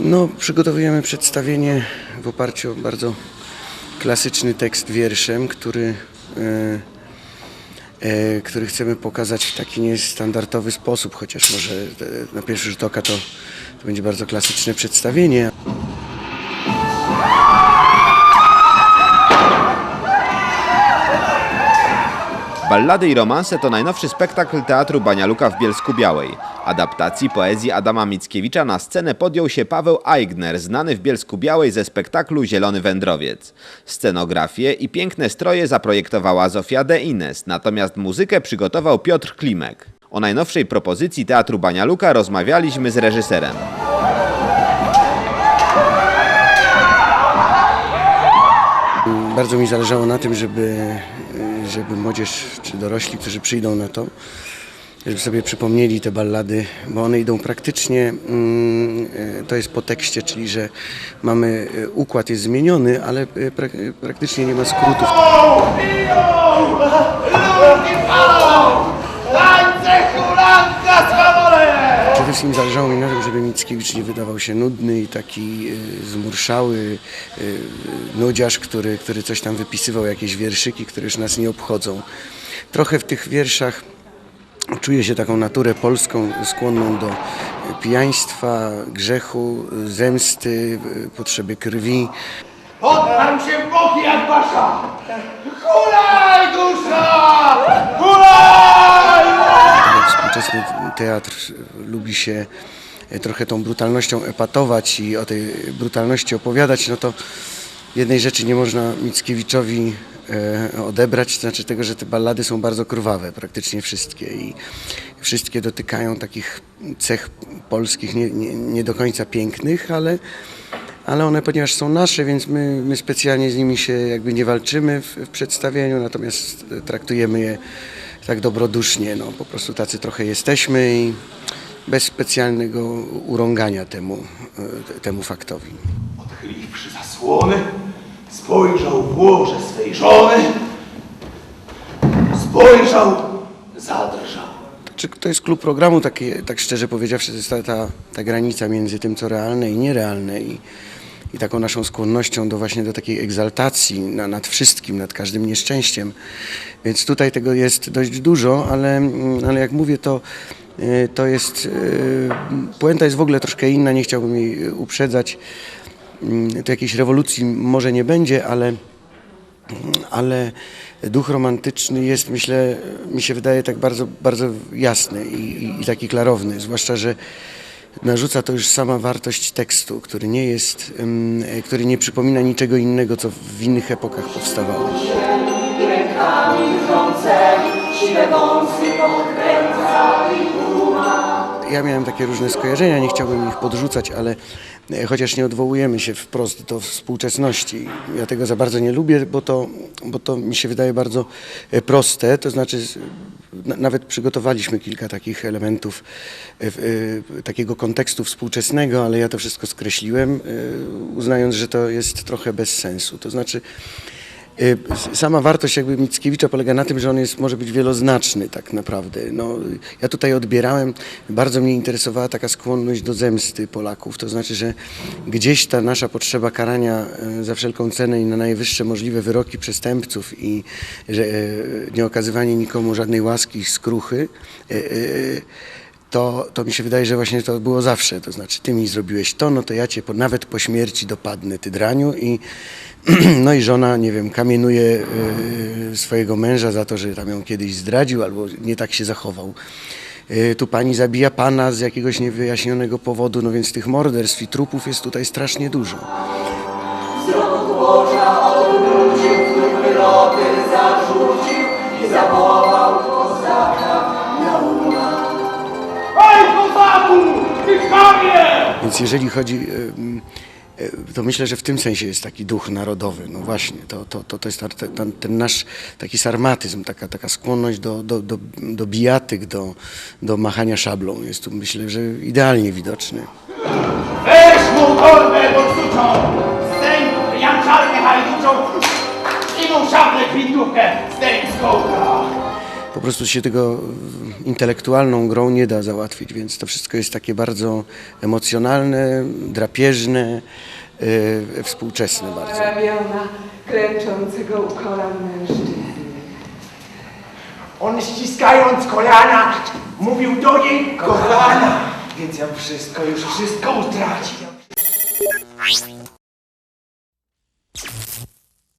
No, przygotowujemy przedstawienie w oparciu o bardzo klasyczny tekst wierszem, który, e, e, który chcemy pokazać w taki niestandardowy sposób, chociaż może e, na pierwszy rzut oka to, to będzie bardzo klasyczne przedstawienie. Ballady i romanse to najnowszy spektakl Teatru Banialuka w Bielsku Białej. Adaptacji poezji Adama Mickiewicza na scenę podjął się Paweł Aigner, znany w Bielsku Białej ze spektaklu Zielony Wędrowiec. Scenografię i piękne stroje zaprojektowała Zofia de Ines, natomiast muzykę przygotował Piotr Klimek. O najnowszej propozycji Teatru Banialuka rozmawialiśmy z reżyserem. Bardzo mi zależało na tym, żeby, żeby młodzież czy dorośli, którzy przyjdą na to, żeby sobie przypomnieli te ballady, bo one idą praktycznie, mm, e, to jest po tekście, czyli że mamy, e, układ jest zmieniony, ale e, prak- praktycznie nie ma skrótów. Tańce hulanka z wszystkim zależało mi na tym, żeby Mickiewicz nie wydawał się nudny i taki e, zmurszały e, nudziarz, który, który coś tam wypisywał, jakieś wierszyki, które już nas nie obchodzą. Trochę w tych wierszach czuję się taką naturę polską, skłonną do pijaństwa, grzechu, zemsty, potrzeby krwi. Poddam się w boki jak basza! Hulaj dusza! Hulaj! Współczesny teatr lubi się e, trochę tą brutalnością epatować i o tej brutalności opowiadać, no to jednej rzeczy nie można Mickiewiczowi e, odebrać, to znaczy tego, że te ballady są bardzo krwawe, praktycznie wszystkie i wszystkie dotykają takich cech polskich nie, nie, nie do końca pięknych, ale ale one, ponieważ są nasze, więc my, my specjalnie z nimi się jakby nie walczymy w, w przedstawieniu, natomiast traktujemy je tak dobrodusznie, no po prostu tacy trochę jesteśmy i bez specjalnego urągania temu, e, temu faktowi. Odchyliwszy zasłony, spojrzał w łoże swej żony. Spojrzał, zadrżał. Czy to jest klub programu, takie, tak szczerze powiedziawszy, to jest ta, ta, ta granica między tym, co realne i nierealne i, i taką naszą skłonnością do właśnie do takiej egzaltacji na, nad wszystkim, nad każdym nieszczęściem. Więc tutaj tego jest dość dużo, ale, mm, ale jak mówię, to, y, to jest, y, puenta jest w ogóle troszkę inna, nie chciałbym jej uprzedzać. Mm, To jakiejś rewolucji może nie będzie, ale ale duch romantyczny jest, myślę, mi się wydaje tak bardzo, bardzo jasny i, i taki klarowny, zwłaszcza, że narzuca to już sama wartość tekstu, który nie jest, który nie przypomina niczego innego, co w innych epokach powstawało. Ja miałem takie różne skojarzenia, nie chciałbym ich podrzucać, ale e, chociaż nie odwołujemy się wprost do współczesności, ja tego za bardzo nie lubię, bo to, bo to mi się wydaje bardzo e, proste, to znaczy nawet przygotowaliśmy kilka takich elementów e, takiego kontekstu współczesnego, ale ja to wszystko skreśliłem, uznając, że to jest trochę bez sensu. To znaczy Sama wartość jakby Mickiewicza polega na tym, że on jest, może być wieloznaczny tak naprawdę. No, y, ja tutaj odbierałem, bardzo mnie interesowała taka skłonność do zemsty Polaków, to znaczy, że gdzieś ta nasza potrzeba karania y, za wszelką cenę i na najwyższe możliwe wyroki przestępców i że y, nie okazywanie nikomu żadnej łaski i skruchy, y, y, to, to mi się wydaje, że właśnie to było zawsze. To znaczy, ty mi zrobiłeś to, no to ja cię po, nawet po śmierci dopadnę, ty draniu. I, no i żona, nie wiem, kamienuje y, swojego męża za to, że tam ją kiedyś zdradził albo nie tak się zachował. Y, tu pani zabija pana z jakiegoś niewyjaśnionego powodu, no więc tych morderstw i trupów jest tutaj strasznie dużo. Więc jeżeli chodzi, to myślę, że w tym sensie jest taki duch narodowy. No właśnie, to, to, to, to jest ten, ten nasz taki sarmatyzm, taka, taka skłonność do, do, do, do bijatyk, do, do machania szablą. Jest tu myślę, że idealnie widoczny. Weź mu torbę podrzucą! Zdejm janczarkę hajduczą i mu szablę kwintówkę zdejm z kołka! Po prostu się tego y, intelektualną grą nie da załatwić, więc to wszystko jest takie bardzo emocjonalne, drapieżne, y, współczesne bardzo. ramiona klęczącego u kolan mężczyzny. On ściskając kolana, mówił do niej kochana. Więc ja wszystko, już wszystko utracił.